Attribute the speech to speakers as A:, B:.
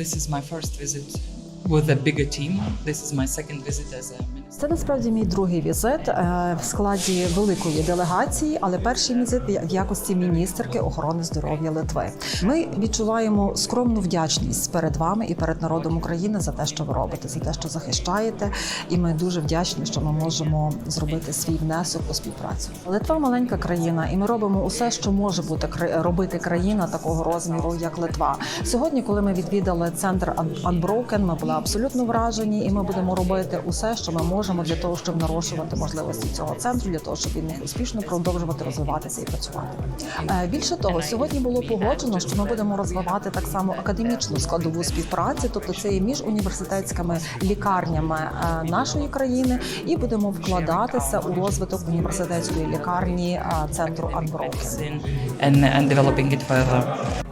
A: this is my first visit with a bigger team. This is my second visit as a.
B: Це насправді мій другий візит е, в складі великої делегації, але перший візит в якості міністерки охорони здоров'я Литви. Ми відчуваємо скромну вдячність перед вами і перед народом України за те, що ви робите, за те, що захищаєте. І ми дуже вдячні, що ми можемо зробити свій внесок у співпрацю. Литва маленька країна, і ми робимо усе, що може бути робити країна такого розміру, як Литва. Сьогодні, коли ми відвідали центр Un- Unbroken, ми були абсолютно вражені, і ми будемо робити усе, що ми можемо для того, щоб нарощувати можливості цього центру, для того, щоб він успішно продовжувати розвиватися і працювати. Е, Більше того, сьогодні було погоджено, що ми будемо розвивати так само академічну складову співпраці, тобто це є між університетськими лікарнями е, нашої країни, і будемо вкладатися у розвиток університетської лікарні е, центру Unbroken.
A: And, and developing it further.